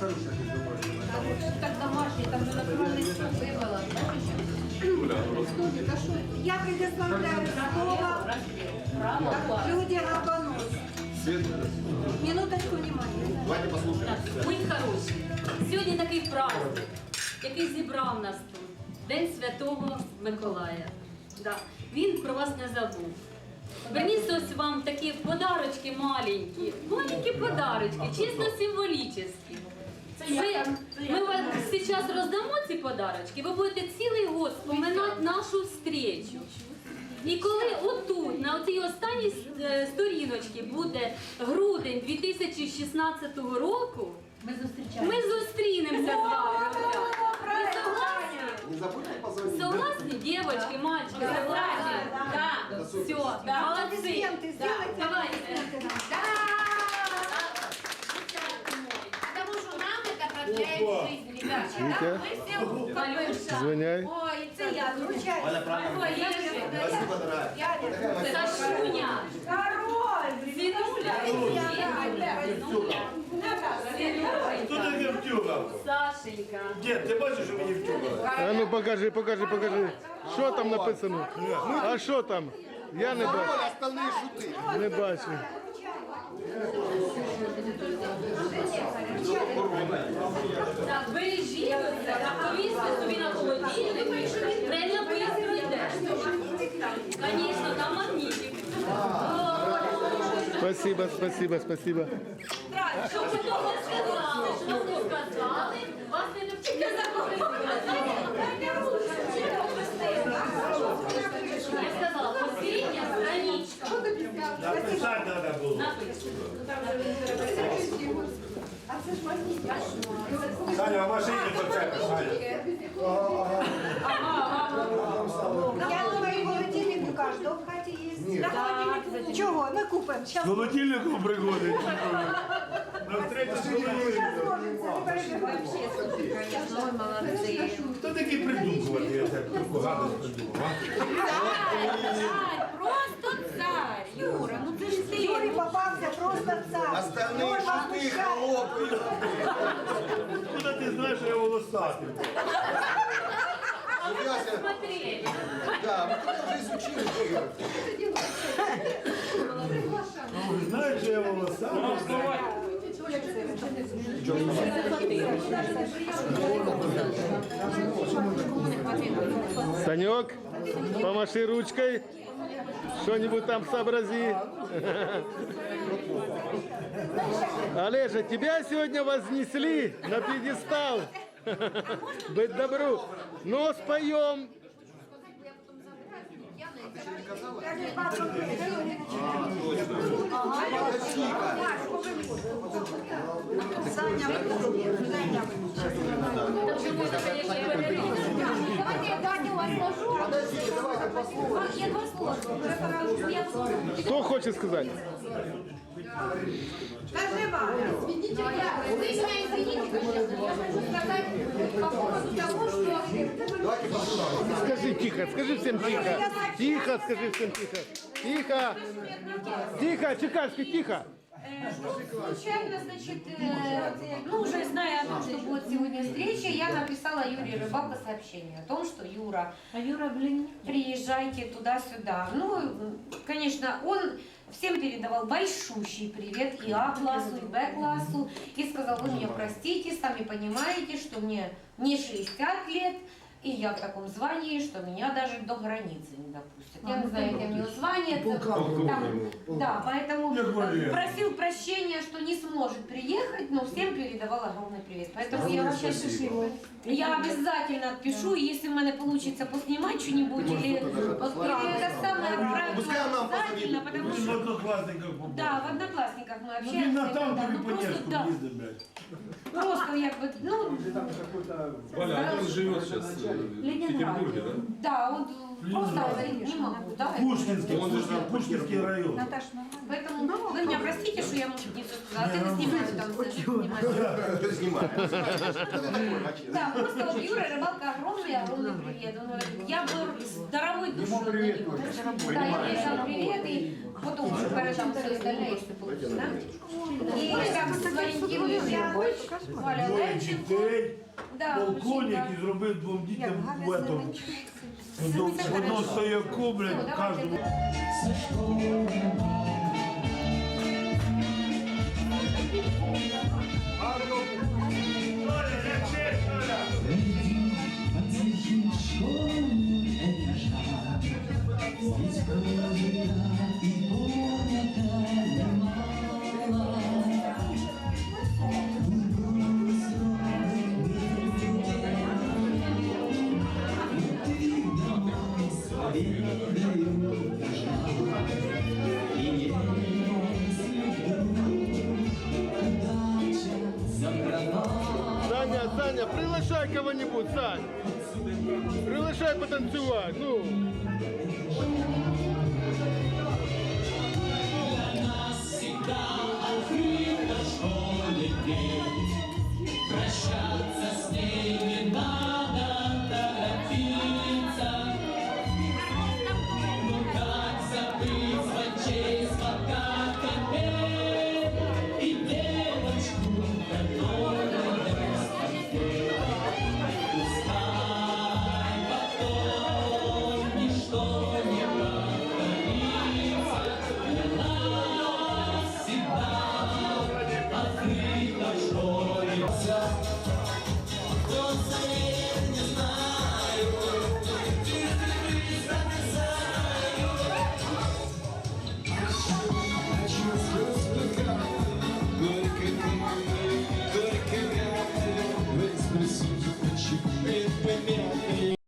Так домашній, там же натуральний суп. Я предоставляю слово Люде Горбанос. Минуточку внимания. Давайте хороші, сьогодні такий праздник, який зібрав нас тут. День Святого Миколая. Да. Він про вас не забув. Приніс ось вам такі подарочки маленькі, маленькі подарочки, чисто символічні. Це, ми вам зараз роздамо ці подарочки, ви будете цілий год споминати нашу встречу. І коли отут, на цій останній е, сторіночці буде грудень 2016 року, Ми зустрічаємося. ми зустрінемося з вами. Ви согласні? Не забудьте позвонить. Согласні, девочки, мальчики, согласні? Да. Все, сделайте. Давайте. Это продляет жизнь, Валюша, Звоняй. Ой, це я. Вручайте. Валя, правильно. Ой, я же. Спасибо, дорогая. Сашуня, Король! Синуля, Хто таке втюгав? Сашенька. Дід, ти бачиш, що мені втюгали? А ну покажи, покажи, покажи. Що там написано? А що там? Я не бачу. Оля, остальные шуты. Не бачу Так, бережіть це, повісьте собі на холодильник, время быстро йде. Звісно, там магнітик. Спасибо, спасибо, спасибо. Щоб ви того сказали, що ви сказали, вас не навчити Я сказала, последня страничка. Написати треба було. Написано. А це ж магнітна. Саня, а Саня. Я думаю, холодильник кажеш, то в хаті є. Чого? Ми купимо. Щас- приходить. На третій сьогодні. щас Хто такий придумувати? Я так гадость придумав. Просто цар. Остальные шуты хлопают. Куди ти знаєш, що я волосатий? А ви Яся. посмотрели. Да, мы тут уже изучили. Игорь. Знаєш, що я волосатий? Санек, помаши ручкой. Что-нибудь там сообрази. Олежа, тебя сегодня вознесли на пьедестал. Быть добру. Но споем. Ви конечно, Давайте я вас сложу. Кто хочет сказать? Скажи, Валя. Вы меня извините, конечно, я хочу сказать по поводу того, что. Скажи тихо, скажи всем тихо. Тихо, скажи всем тихо. Тихо. Тихо, Чекарский, тихо. случайно, значит, э, ну, уже зная о том, что будет сегодня встреча, я написала Юрию Рыбака сообщение о том, что Юра, А Юра, блин, приезжайте туда-сюда. Ну, конечно, он всем передавал большущий привет и А-классу, и Б-классу, и сказал, вы меня простите, сами понимаете, что мне не 60 лет, и я в таком звании, что меня даже до границы не допустят. Я не знаю, какое у него звание. это- там- да, поэтому Как Валера. просил прощения, что не сможет приехать, но всем передавал огромный привет. Поэтому я вам сейчас я обязательно отпишу, и если у меня получится поснимать что-нибудь или, или это самое отправить Пускай она нам обязательно, потому Будемо что однокласників побачити. да, в одноклассниках мы Ну общаемся. він на иногда. танкові Ну, по просто, Невську да, їздить, блядь. просто як бы, ну, Валя, а он живет сейчас в Петербурге, да? да, он просто не могу, да. Пушкінський, Он же там Пушкінський район. Поэтому вы меня простите, что я может не все сказала. Это вы снимаете там, снимаете. Снимаем. Кто ты такой, мальчик? Да, просто вот Юра Рыбалка огромный, огромный привет. Он говорит, я был с здоровой душой. на него. Да, я передал привет, и Потом уже передам все остальное, если получится. И там с Валентиной Любовь, Валя Двоє Левченко. дітей, Да, полковник очень, і зробив двом дітям гарно в этом. Одно, Це одно хорошо. стояку, Все, блядь, давайте. кожному. Саня, Саня, приглашай кого-нибудь, Сань. Приглашай потанцевать, ну.